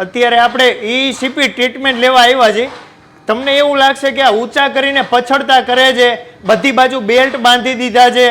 અત્યારે આપણે ECP treatment લેવા આવ્યા છીએ. તમને એવું લાગશે કે આ ઊંચા કરીને પછડતા કરે છે, બધી બાજુ બેલ્ટ બાંધી દીધા છે.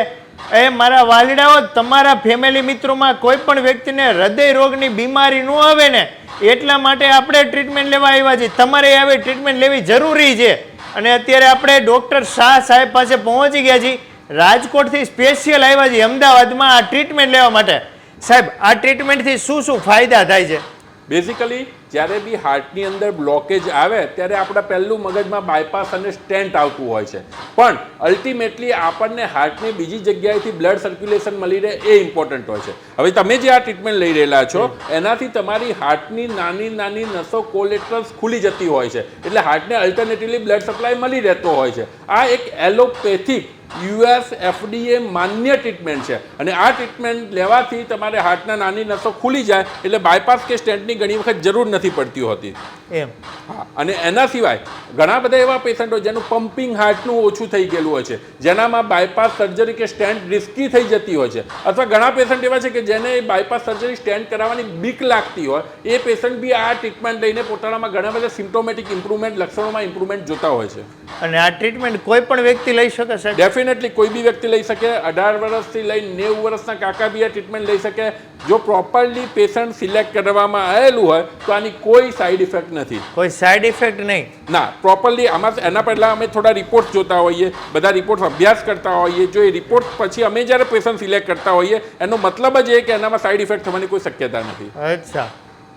એ મારા વાલીડાઓ, તમારા ફેમિલી મિત્રોમાં કોઈ પણ વ્યક્તિને હૃદય રોગની બીમારી ન આવે ને, એટલા માટે આપણે ટ્રીટમેન્ટ લેવા આવ્યા છીએ. તમારે આવી ટ્રીટમેન્ટ લેવી જરૂરી છે. અને અત્યારે આપણે ડૉક્ટર શાહ સાહેબ પાસે પહોંચી ગયા છીએ. રાજકોટથી સ્પેશિયલ આવ્યા છીએ, અમદાવાદમાં આ ટ્રીટમેન્ટ લેવા માટે. સાહેબ, આ ટ્રીટમેન્ટથી શું શું ફાયદા થાય છે? બેઝિકલી જ્યારે બી હાર્ટની અંદર બ્લોકેજ આવે ત્યારે આપણા પહેલું મગજમાં બાયપાસ અને સ્ટેન્ટ આવતું હોય છે. પણ અલ્ટિમેટલી આપણને હાર્ટને બીજી જગ્યાએથી બ્લડ સર્ક્યુલેશન મળી રહે એ ઇમ્પોર્ટન્ટ હોય છે. હવે તમે જે આ ટ્રીટમેન્ટ લઈ રહેલા છો એનાથી તમારી હાર્ટની નાની નાની નસો કોલેટ્રલ્સ ખુલી જતી હોય છે. એટલે હાર્ટને અલ્ટરનેટિવલી બ્લડ સપ્લાય મળી રહેતો હોય છે. આ એક એલોપેથિક યુએસ એફડીએ માન્ય ટ્રીટમેન્ટ છે. અને આ ટ્રીટમેન્ટ લેવાથી તમારે હાર્ટના નાની નસો ખુલી જાય એટલે બાયપાસ કે સ્ટેન્ટની ઘણી વખત જરૂર નથી પડતી હોતી. એમ. હા અને એના સિવાય ઘણા બધા એવા પેશન્ટો જેનું પમ્પિંગ હાર્ટનું ઓછું થઈ ગયેલું હોય છે. જેનામાં બાયપાસ સર્જરી કે સ્ટેન્ટ રિસ્કી થઈ જતી હોય છે. અથવા ઘણા પેશન્ટ એવા છે કે જેને બાયપાસ સર્જરી સ્ટેન્ટ કરાવવાની બીક લાગતી હોય એ પેશન્ટ બી આ ટ્રીટમેન્ટ લઈને પોતાનામાં ઘણા બધા સિમ્ટોમેટિક ઇમ્પ્રુવમેન્ટ લક્ષણોમાં ઇમ્પ્રુવમેન્ટ જોતા હોય છે. અને આ ટ્રીટમેન્ટ કોઈ પણ વ્યક્તિ લઈ શકે સાહેબ? ડેફિનેટલી કોઈ બી વ્યક્તિ લઈ શકે અઢાર વર્ષથી લઈને નેવું વર્ષના કાકા બી આ ટ્રીટમેન્ટ લઈ શકે. જો પ્રોપરલી પેશન્ટ સિલેક્ટ કરવામાં આવેલું હોય તો આની કોઈ સાઈડ ઇફેક્ટ નથી. કોઈ સાઈડ ઇફેક્ટ નહીં. ના પ્રોપરલી આમાં એના પહેલાં અમે થોડા રિપોર્ટ જોતા હોઈએ બધા રિપોર્ટ અભ્યાસ કરતા હોઈએ. જો એ રિપોર્ટ પછી અમે જ્યારે પેશન્ટ સિલેક્ટ કરતા હોઈએ એનો મતલબ જ એ કે એનામાં સાઈડ ઇફેક્ટ થવાની કોઈ શક્યતા નથી. અચ્છા.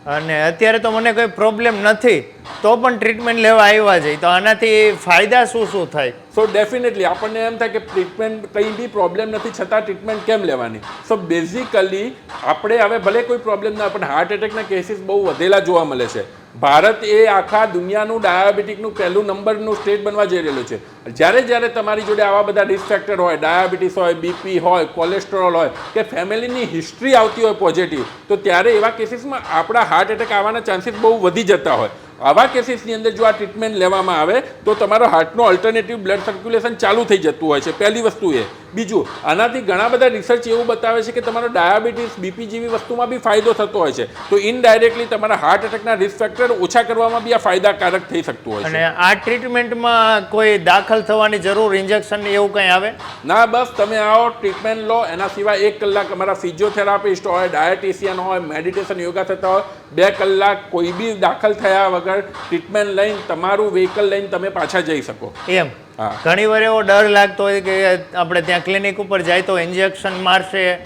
અને અત્યારે તો મને કોઈ પ્રોબ્લેમ નથી તો પણ ટ્રીટમેન્ટ લેવા આવ્યા છે. તો આનાથી ફાયદા શું શું થાય? સો ડેફિનેટલી આપણને એમ થાય કે ટ્રીટમેન્ટ કંઈ બી પ્રોબ્લેમ નથી, છતાં ટ્રીટમેન્ટ કેમ લેવાની? સો બેઝિકલી આપણે હવે ભલે કોઈ પ્રોબ્લેમ ના પણ હાર્ટ એટેકના કેસીસ બહુ વધેલા જોવા મળે છે. ભારત એ આખા દુનિયાનું ડાયાબિટીકનું પહેલું નંબરનું સ્ટેટ બનવા જઈ રહેલું છે. જ્યારે જ્યારે તમારી જોડે આવા બધા રિસ્ક ફેક્ટર હોય ડાયાબિટીસ હોય બીપી હોય કોલેસ્ટ્રોલ હોય, કે ફેમિલીની હિસ્ટ્રી આવતી હોય પોઝિટિવ તો ત્યારે એવા કેસીસમાં આપણા હાર્ટ એટેક આવવાના ચાન્સીસ બહુ વધી જતા હોય. આવા કેસીસની અંદર જો આ ટ્રીટમેન્ટ લેવામાં આવે તો તમારો હાર્ટનું ઓલ્ટરનેટિવ બ્લડ સર્ક્યુલેશન ચાલુ થઈ જતું હોય છે. પહેલી વસ્તુ એ. બીજું આનાથી ઘણા બધા રિસર્ચ એવું બતાવે છે કે તમારો ડાયાબિટીસ બીપી જેવી વસ્તુમાં બી ફાયદો થતો હોય છે. તો ઇનડાયરેક્ટલી તમારા હાર્ટ એટેકના રિસ્ક ફેક્ટર ઓછા કરવામાં બી આ ફાયદાકારક થઈ શકતું હોય છે. અને આ ટ્રીટમેન્ટમાં કોઈ દાખલ થવાની જરૂર ઇન્જેક્શન એવું કંઈ આવે? ના બસ તમે આવો ટ્રીટમેન્ટ લો. એના સિવાય એક કલાક અમારા ફિઝિયોથેરાપિસ્ટ હોય ડાયટિશિયન હોય મેડિટેશન યોગા થતા હોય બે કલાક કોઈ બી દાખલ થયા વગર ટ્રીટમેન્ટ લઈને તમારું વ્હીકલ લઈને તમે પાછા જઈ શકો. એમ. ઘણી વાર એવો ડર લાગતો હોય કે આપણે ત્યાં ક્લિનિક ઉપર જાય તો ઇન્જેક્શન મારશે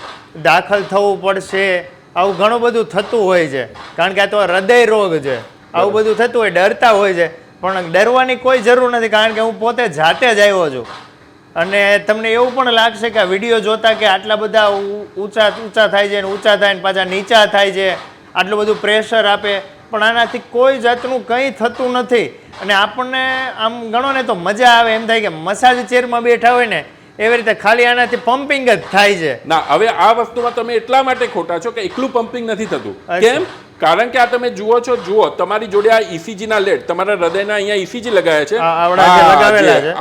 દાખલ થવું પડશે આવું ઘણું બધું થતું હોય છે. કારણ કે આ તો હૃદય રોગ છે. આવું બધું થતું હોય ડરતા હોય છે. પણ ડરવાની કોઈ જરૂર નથી કારણ કે હું પોતે જાતે જ આવ્યો છું. અને તમને એવું પણ લાગશે કે આ વીડિયો જોતા કે આટલા બધા ઊંચા ઊંચા થાય છે ને ઊંચા થાય ને પાછા નીચા થાય છે. આટલું બધું પ્રેશર આપે. પણ આનાથી કોઈ જાતનું કંઈ થતું નથી. અને આપણને આમ ગણો ને તો મજા આવે એમ થાય કે મસાજ ચેરમાં બેઠા હોય ને એવી રીતે ખાલી આનાથી પમ્પિંગ જ થાય છે. ના હવે આ વસ્તુમાં તમે એટલા માટે ખોટા છો કે એકલું પમ્પિંગ નથી થતું. કેમ? કારણ કે આ તમે જુઓ છો જુઓ તમારી જોડે આ ECG ના લેડ તમારા હૃદયના અહીંયા ECG લગાયા છે.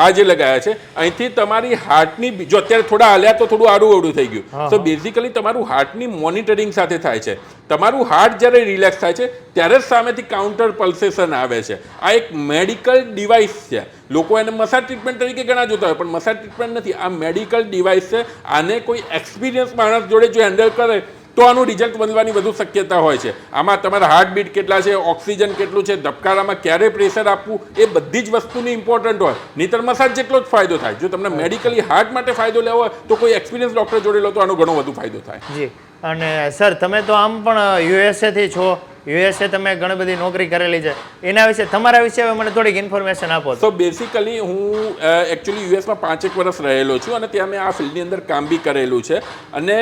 આ જે લગાયા છે. અહીંથી તમારી હાર્ટની જો અત્યારે થોડા હાલ્યા તો થોડું આડું અવડું થઈ ગયું. તો બેઝિકલી તમારું હાર્ટની મોનિટરિંગ સાથે થાય છે. તમારું હાર્ટ જ્યારે રિલેક્સ થાય છે ત્યારે જ સામેથી કાઉન્ટર પલ્સેશન આવે છે. આ એક મેડિકલ ડિવાઇસ છે. લોકો એને મસાજ ટ્રીટમેન્ટ તરીકે ઘણા જોતા હોય પણ મસાજ ટ્રીટમેન્ટ નથી. આ મેડિકલ ડિવાઇસ છે. આને કોઈ એક્સપિરિયન્સ માણસ જોડે જો હેન્ડલ કરે તો આનું રિઝલ્ટ બનવાની વધુ શક્યતા હોય છે. આમાં તમારા હાર્ટબીટ કેટલા છે ઓક્સિજન કેટલું છે, ધબકારામાં ક્યારે પ્રેશર આપવું, એ બધી જ વસ્તુની ઇમ્પોર્ટન્ટ હોય. નહીતર મસાજ જેટલો જ ફાયદો થાય. જો તમને મેડિકલી હાર્ટ માટે ફાયદો લેવો હોય, તો કોઈ એક્સપિરિયન્સ ડૉક્ટર જોડે લો તો આનો ઘણો વધુ ફાયદો થાય. જી. અને સર તમે તો આમ પણ યુએસએથી છો. યુએસએ તમે ઘણી બધી નોકરી કરેલી છે. એના વિશે તમારા વિશે હવે મને થોડીક ઇન્ફોર્મેશન આપો તો. બેસિકલી હું એકચ્યુઅલી યુએસમાં પાંચેક વર્ષ રહેલો છું અને ત્યાં મેં આ ફિલ્ડની અંદર કામ બી કરેલું છે. અને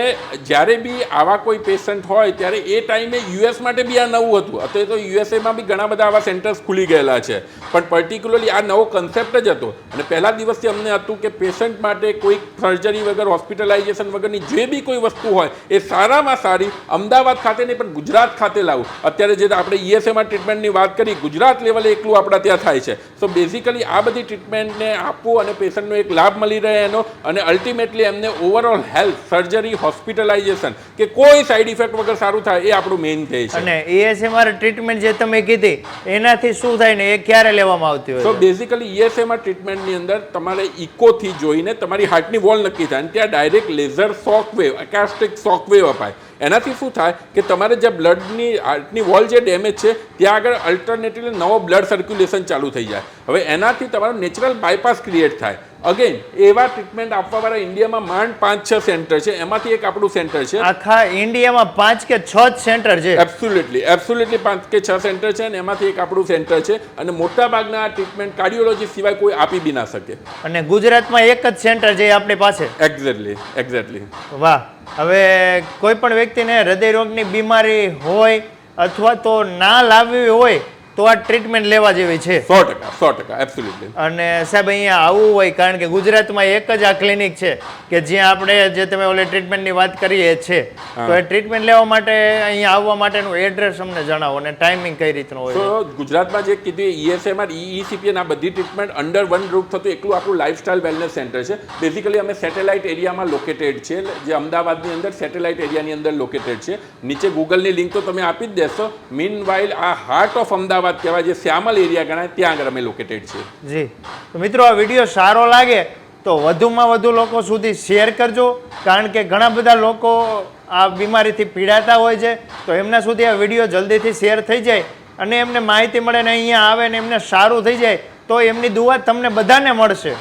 જ્યારે બી આવા કોઈ પેશન્ટ હોય, ત્યારે એ ટાઈમે યુએસ માટે બી આ નવું હતું. અત્યારે તો યુએસએમાં બી ઘણા બધા આવા સેન્ટર્સ ખુલી ગયેલા છે. પણ પર્ટિક્યુલરલી આ નવો કન્સેપ્ટ જ હતો. અને પહેલા દિવસથી અમને હતું કે પેશન્ટ માટે કોઈ સર્જરી વગર હોસ્પિટલાઇઝેશન વગરની જે બી કોઈ વસ્તુ હોય, એ સારામાં સારી અમદાવાદ ખાતે નહીં, પણ ગુજરાત ખાતે લાવું. અત્યારે જે આપણે ઈએસએમાં ટ્રીટમેન્ટની વાત કરી ગુજરાત લેવલે એકલું આપણા ત્યાં થાય છે. સો બેઝિકલી આ બધી ટ્રીટમેન્ટને આપવું અને પેશન્ટનો એક લાભ મળી રહે એનો અને અલ્ટિમેટલી એમને ઓવરઓલ હેલ્થ સર્જરી હોસ્પિટલાઇઝેશન કે કોઈ સાઈડ ઇફેક્ટ વગર સારું થાય એ આપણું મેઇન ધ્યેય છે. અને એએસએમઆર ટ્રીટમેન્ટ જે તમે કીધી એનાથી શું થાય ને એ ક્યારે લેવામાં આવતી હોય? તો? બેઝિકલી ઈએસએમાં ટ્રીટમેન્ટની અંદર તમારે ઇકોથી જોઈને તમારી હાર્ટની વોલ નક્કી થાય અને ત્યાં direct laser shock wave acoustic shock wave અપાય. એનાથી શું થાય કે તમારે જે બ્લડની, હાર્ટની વોલ જે ડેમેજ છે, ત્યાં આગળ અલ્ટરનેટિવલી નવો બ્લડ સર્ક્યુલેશન ચાલુ થઈ જાય. હવે એનાથી તમારો નેચરલ બાયપાસ ક્રિએટ થાય. અગેન એવા ટ્રીટમેન્ટ આપવાવાળા ઇન્ડિયામાં માંડ પાંચ છ સેન્ટર છે. એમાંથી એક આપણું સેન્ટર છે. આખા ઇન્ડિયામાં પાંચ કે છ જ સેન્ટર છે. એબ્સોલ્યુટલી એબ્સોલ્યુટલી પાંચ કે છ સેન્ટર છે અને એમાંથી એક આપણું સેન્ટર છે. અને મોટાભાગના ટ્રીટમેન્ટ કાર્ડિયોલોજી સિવાય કોઈ આપી બી ના શકે. અને ગુજરાતમાં એક જ સેન્ટર છે આપણી પાસે. એક્ઝેક્ટલી એક્ઝેક્ટલી વાહ. હવે કોઈ પણ વ્યક્તિને હૃદયરોગની બીમારી હોય અથવા તો ના લાવવી હોય તો આ ટ્રીટમેન્ટ લેવા જેવી છે. સો ટકા સો ટકા એબ્સોલ્યુટલી અને સાહેબ અહીંયા આવવું હોય કારણ કે ગુજરાતમાં એક જ આ ક્લિનિક છે કે જ્યાં આપણે જે તમે ઓલે ટ્રીટમેન્ટની વાત કરીએ છે તો એ ટ્રીટમેન્ટ લેવા માટે અહીંયા આવવા માટેનું એડ્રેસ અમને જણાવો અને ટાઈમિંગ કઈ રીતનું હોય તો ગુજરાતમાં જે કીધું ઈએસએમઆર ઈસીપીએન આ બધી ટ્રીટમેન્ટ અંડર વન રૂફ થતું એકલું આપણું લાઇફસ્ટાઇલ વેલનેસ સેન્ટર છે. બેઝિકલી અમે સેટેલાઇટ એરિયામાં લોકેટેડ છે જે અમદાવાદની અંદર સેટેલાઇટ એરિયાની અંદર લોકેટેડ છે. નીચે ગૂગલની લિંક તો તમે આપી જ દેશો. મીન વાઇલ આ હાર્ટ ઓફ અમદાવાદ કહેવાય, જે શ્યામલ એરિયા ગણાય, ત્યાં આગળ અમે લોકેટેડ છીએ. જી. તો મિત્રો, આ વીડિયો સારો લાગે, તો વધુમાં વધુ લોકો સુધી શેર કરજો, કારણ કે ઘણા બધા લોકો આ બીમારીથી પીડાતા હોય છે, તો એમના સુધી આ વીડિયો જલ્દીથી શેર થઈ જાય અને એમને માહિતી મળે ને અહીંયા આવે ને એમને સારું થઈ જાય, તો એમની દુઆ તમને બધાને મળશે.